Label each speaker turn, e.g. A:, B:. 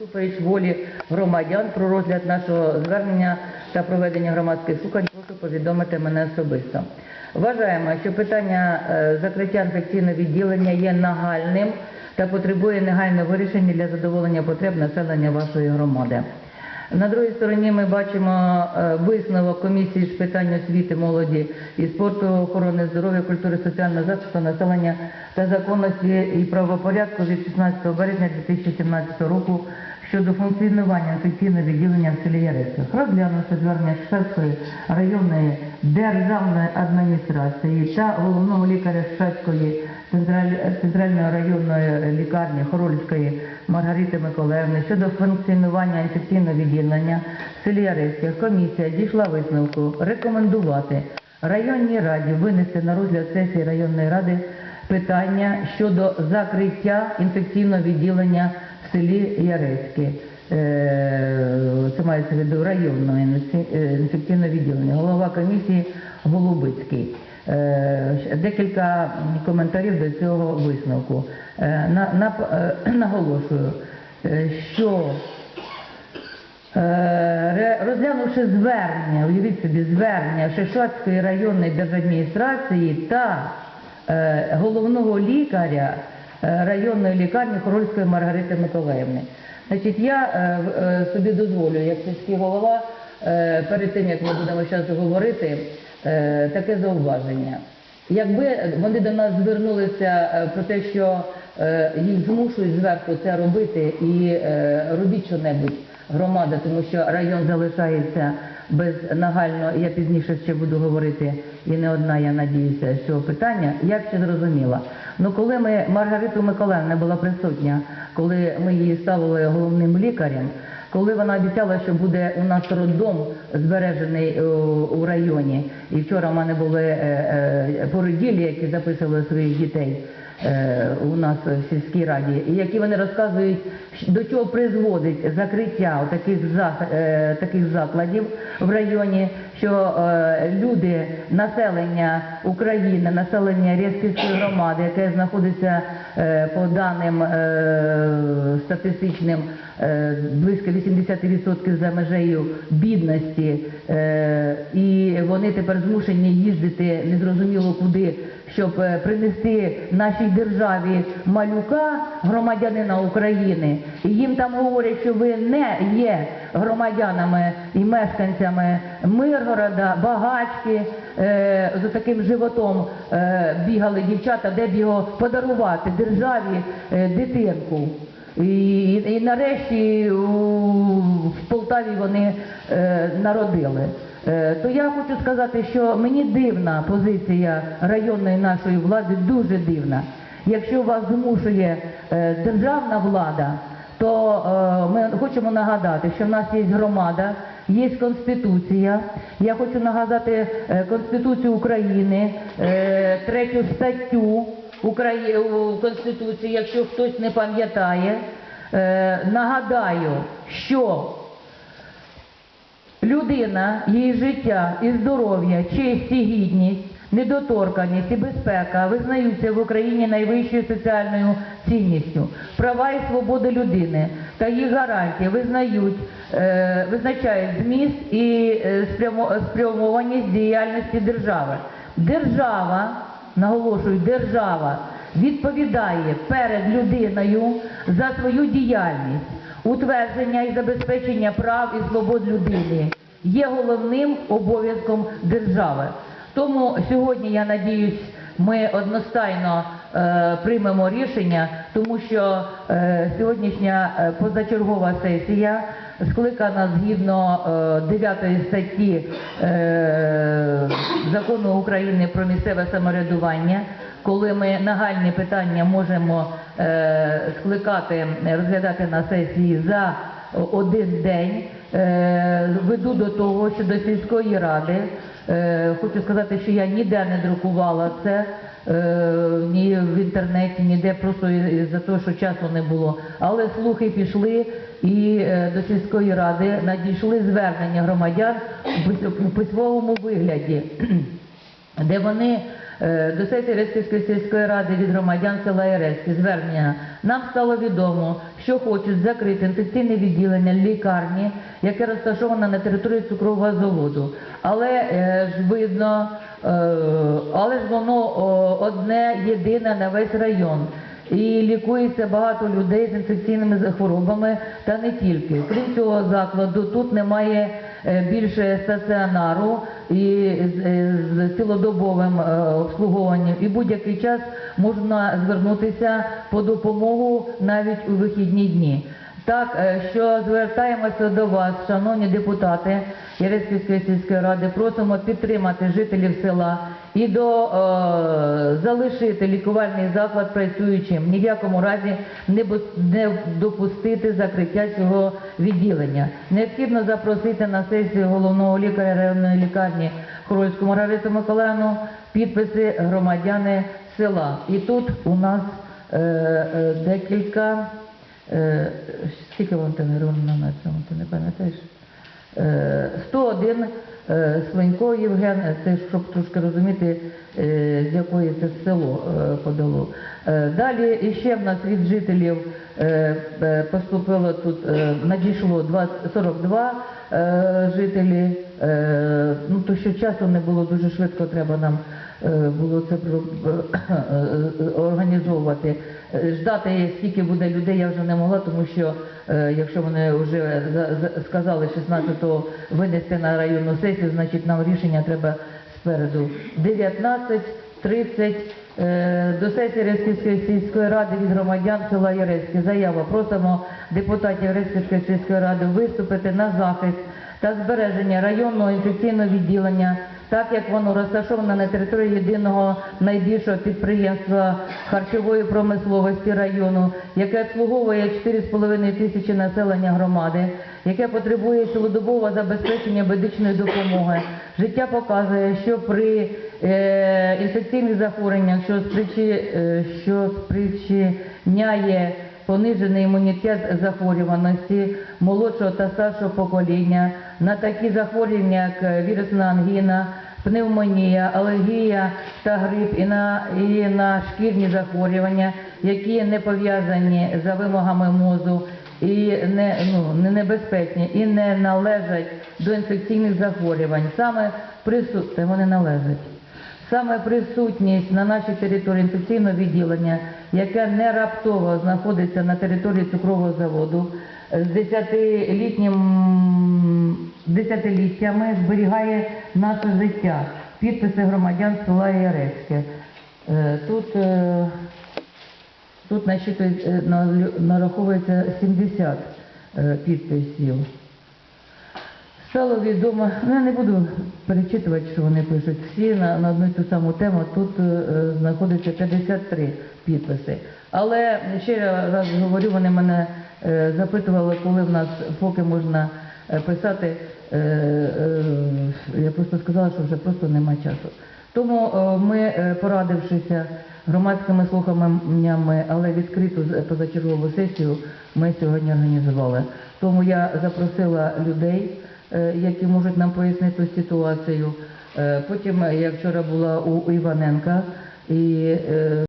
A: Супереч волі громадян про розгляд нашого звернення та проведення громадських слухань, прошу повідомити мене особисто. Вважаємо, що питання е, закриття інфекційного відділення є нагальним та потребує негайного вирішення для задоволення потреб населення вашої громади. На другій стороні ми бачимо е, висновок комісії з питань освіти, молоді і спорту, охорони здоров'я, культури, соціального захисту населення та законності і правопорядку від 16 березня 2017 року щодо функціонування інфекційного відділення в селі Ярицях. Розглянувши звернення Шпецької районної державної адміністрації та головного лікаря централь- центральної районної лікарні Хорольської Маргарити Миколаївни щодо функціонування інфекційного відділення в селі Ярицях, комісія дійшла висновку рекомендувати районній раді винести на розгляд сесії районної ради питання щодо закриття інфекційного відділення селі Ярецьке. Е, Це мається в виду районне інфекці- е, відділення. Голова комісії Голубицький. Е, Декілька коментарів до цього висновку. На, на, наголошую, що Розглянувши звернення, уявіть собі звернення Шишацької районної держадміністрації та головного лікаря районної лікарні Хорольської Маргарити Миколаївни. Значить, я е, е, собі дозволю, як сільський голова, е, перед тим як ми будемо зараз говорити, е, таке зауваження. Якби вони до нас звернулися е, про те, що е, їх змушують зверху це робити і е, робіть що-небудь громада, тому що район залишається без нагально, я пізніше ще буду говорити, і не одна, я надіюся, з цього питання, я ще зрозуміла. Ну коли ми Маргариту Миколаївна була присутня, коли ми її ставили головним лікарем, коли вона обіцяла, що буде у нас роддом збережений е, у районі, і вчора в мене були е, е, породілі, які записували своїх дітей у нас в сільській раді, і які вони розказують, до чого призводить закриття таких, таких закладів в районі, що е, люди, населення України, населення Рєсківської громади, яке знаходиться е, по даним е, статистичним е, близько 80% за межею бідності, е, і вони тепер змушені їздити незрозуміло куди, щоб е, принести нашій державі малюка, громадянина України, і їм там говорять, що ви не є громадянами і мешканцями Миргорода, Багачки, е, з таким животом е, бігали дівчата, де б його подарувати державі дитинку. І, і, і нарешті в Полтаві вони е, народили. Е, то я хочу сказати, що мені дивна позиція районної нашої влади, дуже дивна. Якщо вас змушує е, державна влада, то е, ми хочемо нагадати, що в нас є громада, є Конституція. Я хочу нагадати Конституцію України, третю статтю. Конституції, якщо хтось не пам'ятає. Нагадаю, що людина, її життя і здоров'я, честь і гідність, недоторканність і безпека визнаються в Україні найвищою соціальною цінністю. Права і свободи людини та їх гарантії визнають, е, визначають зміст і е, спрямованість діяльності держави. Держава, наголошую, держава відповідає перед людиною за свою діяльність. Утвердження і забезпечення прав і свобод людини є головним обов'язком держави. Тому сьогодні, я надіюсь, ми одностайно е, приймемо рішення, тому що е, сьогоднішня е, позачергова сесія скликана згідно е, 9 статті е, закону України про місцеве самоврядування, коли ми нагальні питання можемо е, скликати, розглядати на сесії за один день. Е, веду до того, що до сільської ради е, хочу сказати, що я ніде не друкувала це. е, Ні в інтернеті, ніде просто за те, що часу не було. Але слухи пішли і до сільської ради надійшли звернення громадян у письмовому вигляді, де вони До сесії Респільської сільської ради від громадян села Єрецьке звернення. Нам стало відомо, що хочуть закрити інфекційне відділення лікарні, яке розташоване на території цукрового заводу. Але е, ж видно, е, але ж воно одне єдине на весь район. І лікується багато людей з інфекційними хворобами та не тільки. Крім цього закладу, тут немає е, більше стаціонару і з, е, цілодобовим е, обслуговуванням. І будь-який час можна звернутися по допомогу навіть у вихідні дні. Так, е, що звертаємося до вас, шановні депутати Єрецької сільської ради, просимо підтримати жителів села і до е, залишити лікувальний заклад працюючим, ні в якому разі не, не допустити закриття цього відділення. Необхідно запросити на сесію головного лікаря районної лікарні Хорольську Маргариту Миколаївну підписи громадяни села. І тут у нас е, е, декілька. Е, скільки Валентина Ірина на цьому, ти не пам'ятаєш? Е, 101 Свинько Євген, це щоб трошки розуміти, е, з якої це село е, подало. Е, Далі іще в нас від жителів е, е, поступило тут, е, надійшло 20 42 е, жителі, Е, ну то що часу не було дуже швидко, треба нам е, було це е, е, організовувати. Е, Ждати, скільки буде людей, я вже не могла, тому що е, якщо вони вже за- за- сказали 16-го винести на районну сесію, значить нам рішення треба спереду. 19, 30, е, до сесії Рецьківської сільської ради від громадян села Єрецьке. Заява. Просимо депутатів Рецьківської сільської ради виступити на захист та збереження районного інфекційного відділення, так як воно розташоване на території єдиного найбільшого підприємства харчової промисловості району, яке обслуговує 4,5 тисячі населення громади, яке потребує цілодобового забезпечення медичної допомоги. Життя показує, що при інфекційних захворюваннях, що, е, що спричиняє понижений імунітет захворюваності молодшого та старшого покоління, на такі захворювання, як вірусна ангіна, пневмонія, алергія та грип, і на, і на шкірні захворювання, які не пов'язані за вимогами мозу і не, ну, не небезпечні, і не належать до інфекційних захворювань. Саме присутні вони належать. Саме присутність на нашій території інфекційного відділення, яке не раптово знаходиться на території цукрового заводу, з десятилітнім десятиліттями зберігає наше життя. Підписи громадян села Ярецьке. Е, Тут, е, тут е, нараховується 70 е, підписів. Стало відомо, ну я не буду перечитувати, що вони пишуть. Всі на, на одну і ту саму тему. Тут е, знаходиться 53 підписи. Але ще раз говорю, вони мене е, запитували, коли в нас поки можна е, писати. Е, е, я просто сказала, що вже просто нема часу. Тому е, ми, е, порадившися громадськими слуханнями, але відкриту позачергову сесію ми сьогодні організували. Тому я запросила людей, які можуть нам пояснити ситуацію. Е, Потім е, я вчора була у Іваненка і е,